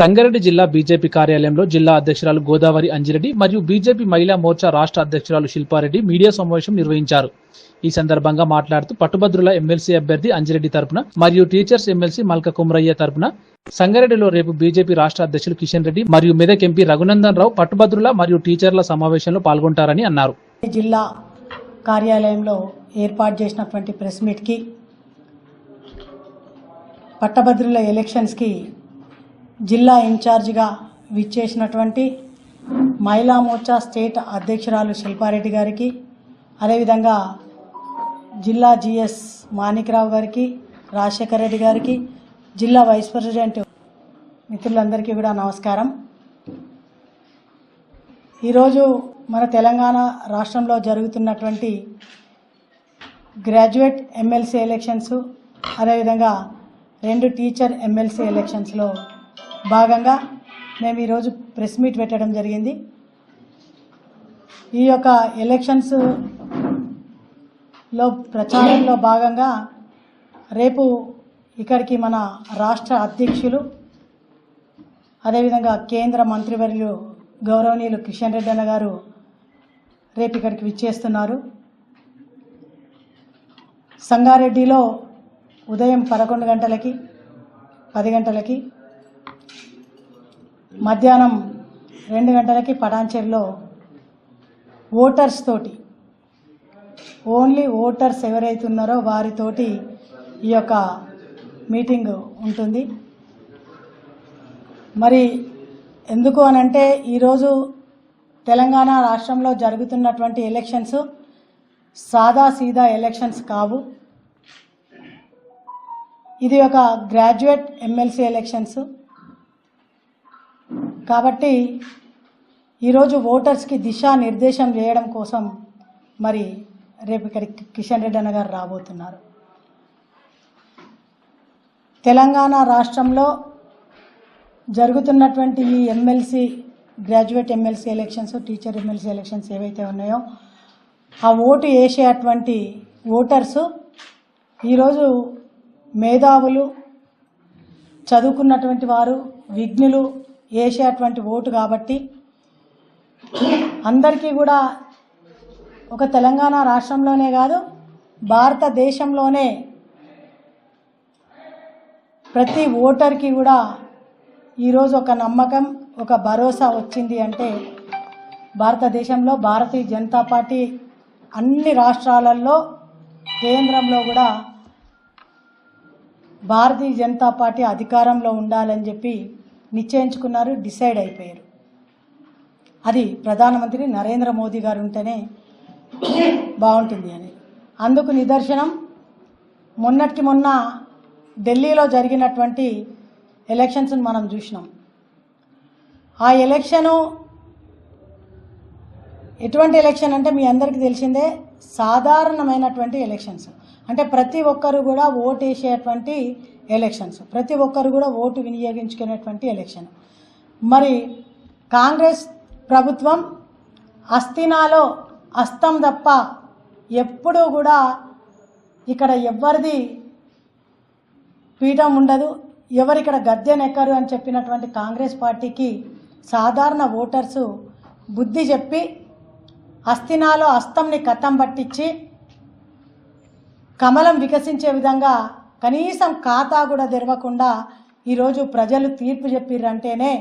సంగారెడ్డి జిల్లా బీజేపీ కార్యాలయంలో జిల్లా అధ్యక్షురాలు గోదావరి అంజిరెడ్డి మరియు బీజేపీ మహిళా మోర్చా రాష్ట్ర అధ్యక్షురాలు శిల్పారెడ్డి మీడియా సమావేశం నిర్వహించారు. ఈ సందర్భంగా మాట్లాడుతూ పట్టుభద్రుల ఎమ్మెల్సీ అభ్యర్థి అంజిరెడ్డి తరపున మరియు టీచర్స్ ఎమ్మెల్సీ మల్క కుమరయ్య తరపున సంగారెడ్డిలో రేపు బీజేపీ రాష్ట్ర అధ్యక్షులు కిషన్ రెడ్డి మరియు మెదక్ ఎంపీ రఘునందన్ రావు పట్టుభద్రుల మరియు టీచర్ల సమావేశంలో పాల్గొంటారని అన్నారు. జిల్లా కార్యాలయంలో ఏర్పాటు చేసినటువంటి ప్రెస్ మీట్కి పట్టభద్రుల ఎలక్షన్స్కి జిల్లా ఇన్ఛార్జిగా విచ్చేసినటువంటి మహిళా మోర్చా స్టేట్ అధ్యక్షురాలు శిల్పారెడ్డి గారికి అదేవిధంగా జిల్లా జిఎస్ మాణిక్రావు గారికి రాజశేఖర రెడ్డి గారికి జిల్లా వైస్ ప్రెసిడెంట్ మిత్రులందరికీ కూడా నమస్కారం. ఈరోజు మన తెలంగాణ రాష్ట్రంలో జరుగుతున్నటువంటి గ్రాడ్యుయేట్ ఎమ్మెల్సీ ఎలక్షన్స్ అదేవిధంగా రెండు టీచర్ ఎమ్మెల్సీ ఎలక్షన్స్లో భాగంగా మేము ఈరోజు ప్రెస్ మీట్ పెట్టడం జరిగింది. ఈ యొక్క ఎలక్షన్స్లో ప్రచారంలో భాగంగా రేపు ఇక్కడికి మన రాష్ట్ర అధ్యక్షులు అదేవిధంగా కేంద్ర మంత్రివర్యులు గౌరవనీయులు కిషన్ రెడ్డి అన్న గారు రేపు ఇక్కడికి విచ్చేస్తున్నారు. సంగారెడ్డిలో ఉదయం పదకొండు గంటలకి పది గంటలకి మధ్యాహ్నం రెండు గంటలకి పటాన్చెరులో ఓటర్స్ తోటి ఓన్లీ ఓటర్స్ ఎవరైతే ఉన్నారో వారితోటి ఈ యొక్క మీటింగ్ ఉంటుంది. మరి ఎందుకు అనంటే ఈరోజు తెలంగాణ రాష్ట్రంలో జరుగుతున్నటువంటి ఎలక్షన్స్ సాదా సీదా ఎలక్షన్స్ కావు. ఇది ఒక గ్రాడ్యుయేట్ ఎమ్మెల్సీ ఎలక్షన్స్. కాబట్టి ఈరోజు ఓటర్స్కి దిశా నిర్దేశం చేయడం కోసం మరి రేపు ఇక్కడికి కిషన్ రెడ్డి అన్న గారు రాబోతున్నారు. తెలంగాణ రాష్ట్రంలో జరుగుతున్నటువంటి ఈ MLC graduate MLC elections teacher MLC elections ఏవైతే ఉన్నాయో ఆ ఓటు వేసేటువంటి ఓటర్సు ఈరోజు మేధావులు చదువుకున్నటువంటి వారు విఘ్నులు వేసేటువంటి ఓటు కాబట్టి అందరికీ కూడా ఒక తెలంగాణ రాష్ట్రంలోనే కాదు భారతదేశంలోనే ప్రతి ఓటర్కి కూడా ఈరోజు ఒక నమ్మకం ఒక భరోసా వచ్చింది అంటే భారతదేశంలో భారతీయ జనతా పార్టీ అన్ని రాష్ట్రాలలో కేంద్రంలో కూడా భారతీయ జనతా పార్టీ అధికారంలో ఉండాలని చెప్పి నిశ్చయించుకున్నారు డిసైడ్ అయిపోయారు. అది ప్రధానమంత్రి నరేంద్ర మోదీ గారు ఉంటేనే బాగుంటుంది అని. అందుకు నిదర్శనం మొన్నటికి మొన్న ఢిల్లీలో జరిగినటువంటి ఎలక్షన్స్ మనం చూసినాం. ఆ ఎలక్షను ఎటువంటి ఎలక్షన్ అంటే మీ అందరికీ తెలిసిందే సాధారణమైనటువంటి ఎలక్షన్స్. అంటే ప్రతి ఒక్కరు కూడా ఓటు వేసేటువంటి ఎలక్షన్స్. ప్రతి ఒక్కరు కూడా ఓటు వినియోగించుకునేటువంటి ఎలక్షన్. మరి కాంగ్రెస్ ప్రభుత్వం అస్థినాలో అస్తం తప్ప ఎప్పుడూ కూడా ఇక్కడ ఎవరిది పీఠం ఉండదు. ఎవరిక్కడ గద్దెనెక్కరు అని చెప్పినటువంటి కాంగ్రెస్ పార్టీకి సాధారణ ఓటర్సు బుద్ధి చెప్పి అస్థినాలో అస్తంని కథం పట్టించి కమలం వికసించే విధంగా కనీసం ఖాతా కూడా తెరవకుండా ఈరోజు ప్రజలు తీర్పు చెప్పిర్రంటేనే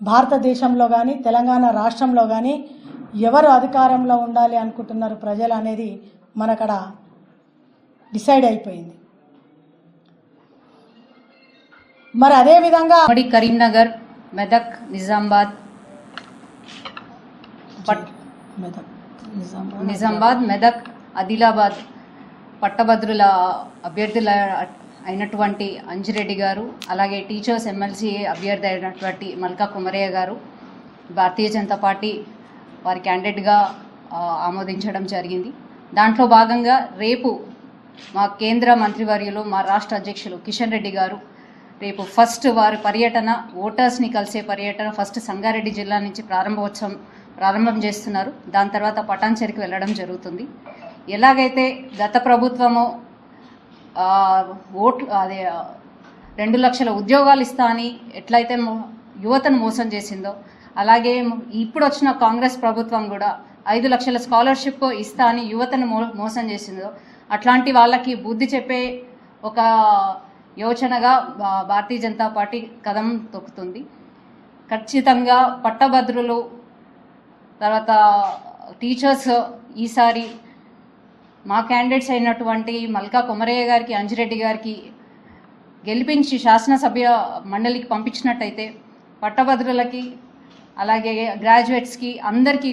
భారతదేశంలో కానీ తెలంగాణ రాష్ట్రంలో కానీ ఎవరు అధికారంలో ఉండాలి అనుకుంటున్నారు ప్రజలు అనేది మనకడ డిసైడ్ అయిపోయింది. మరి అదే విధంగా ఉమ్మడి కరీంనగర్ మెదక్ నిజామాబాద్ మెదక్, నిజామాబాద్, నిజామాబాద్ మెదక్ ఆదిలాబాద్. పట్టభద్రుల అభ్యర్థుల అయినటువంటి అంజిరెడ్డి గారు అలాగే టీచర్స్ ఎమ్మెల్సీ అభ్యర్థి అయినటువంటి మల్కా కుమరయ్య గారు భారతీయ జనతా పార్టీ వారి క్యాండిడేట్గా ఆమోదించడం జరిగింది. దాంట్లో భాగంగా రేపు మా కేంద్ర మంత్రివర్యులు మా రాష్ట్ర అధ్యక్షులు కిషన్ రెడ్డి గారు రేపు ఫస్ట్ వారి పర్యటన ఓటర్స్ని కలిసే పర్యటన ఫస్ట్ సంగారెడ్డి జిల్లా నుంచి ప్రారంభోత్సవం ప్రారంభం చేస్తున్నారు. దాని తర్వాత పటాన్చెరికి వెళ్ళడం జరుగుతుంది. ఎలాగైతే గత ప్రభుత్వము ఓట్లు అదే రెండు లక్షల ఉద్యోగాలు ఇస్తా అని ఎట్లయితే యువతను మోసం చేసిందో అలాగే ఇప్పుడు వచ్చిన కాంగ్రెస్ ప్రభుత్వం కూడా ఐదు లక్షల స్కాలర్షిప్ ఇస్తా అని యువతను మోసం చేసిందో అట్లాంటి వాళ్ళకి బుద్ధి చెప్పే ఒక యోచనగా భారతీయ జనతా పార్టీ కథం తొక్కుతుంది. ఖచ్చితంగా పట్టభద్రులు తర్వాత టీచర్స్ ఈసారి మా క్యాండిడేట్స్ అయినటువంటి మల్కా కొమరయ్య గారికి అంజిరెడ్డి గారికి గెలిపించి శాసనసభ్య మండలికి పంపించినట్టయితే పట్టభద్రులకి అలాగే గ్రాడ్యుయేట్స్కి అందరికీ